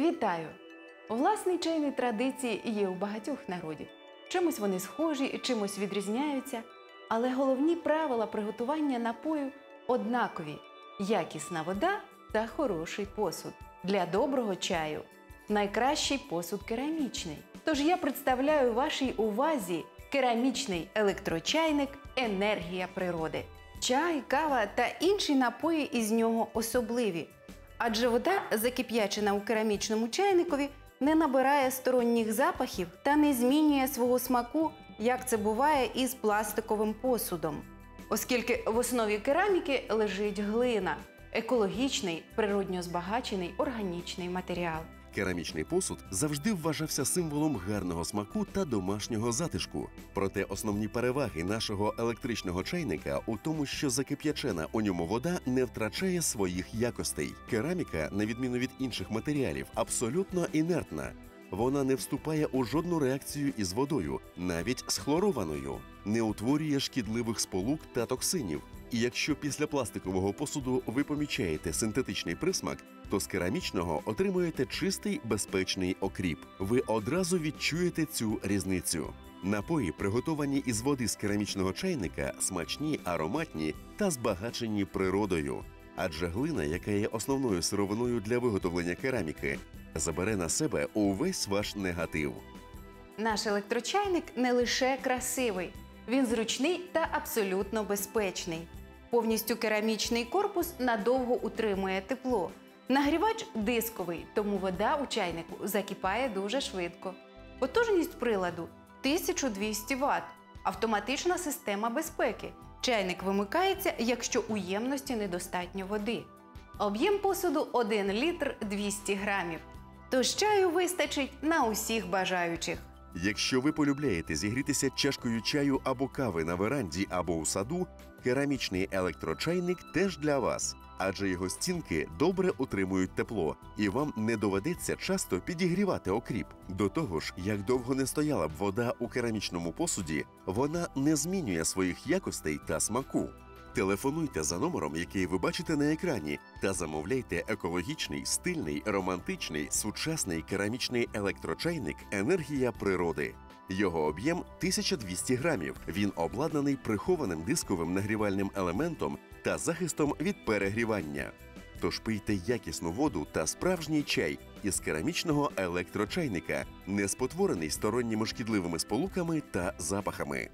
Вітаю! Власні чайні традиції є у багатьох народів. Чимось вони схожі, чимось відрізняються, але головні правила приготування напою однакові: якісна вода та хороший посуд. Для доброго чаю найкращий посуд керамічний. Тож я представляю вашій увазі керамічний електрочайник Енергія природи. Чай, кава та інші напої із нього особливі. Адже вода, закип'ячена у керамічному чайникові, не набирає сторонніх запахів та не змінює свого смаку, як це буває із пластиковим посудом. Оскільки в основі кераміки лежить глина, екологічний, природньо збагачений органічний матеріал. Керамічний посуд завжди вважався символом гарного смаку та домашнього затишку. Проте основні переваги нашого електричного чайника у тому, що закип'ячена у ньому вода не втрачає своїх якостей. Кераміка, на відміну від інших матеріалів, абсолютно інертна. Вона не вступає у жодну реакцію із водою, навіть з хлорованою, не утворює шкідливих сполук та токсинів. І якщо після пластикового посуду ви помічаєте синтетичний присмак, то з керамічного отримуєте чистий безпечний окріп. Ви одразу відчуєте цю різницю. Напої, приготовані із води з керамічного чайника, смачні, ароматні та збагачені природою. Адже глина, яка є основною сировиною для виготовлення кераміки, забере на себе увесь ваш негатив. Наш електрочайник не лише красивий, він зручний та абсолютно безпечний. Повністю керамічний корпус надовго утримує тепло. Нагрівач дисковий, тому вода у чайнику закипає дуже швидко. Потужність приладу 1200 Вт. Автоматична система безпеки. Чайник вимикається, якщо у ємності недостатньо води. Об'єм посуду 1 літр 200 грамів. Тож чаю вистачить на усіх бажаючих. Якщо ви полюбляєте зігрітися чашкою чаю або кави на веранді або у саду, керамічний електрочайник теж для вас, адже його стінки добре утримують тепло, і вам не доведеться часто підігрівати окріп. До того ж, як довго не стояла б вода у керамічному посуді, вона не змінює своїх якостей та смаку. Телефонуйте за номером, який ви бачите на екрані, та замовляйте екологічний, стильний, романтичний, сучасний керамічний електрочайник Енергія природи. Його об'єм 1200 грамів. Він обладнаний прихованим дисковим нагрівальним елементом та захистом від перегрівання. Тож пийте якісну воду та справжній чай із керамічного електрочайника, не спотворений сторонніми шкідливими сполуками та запахами.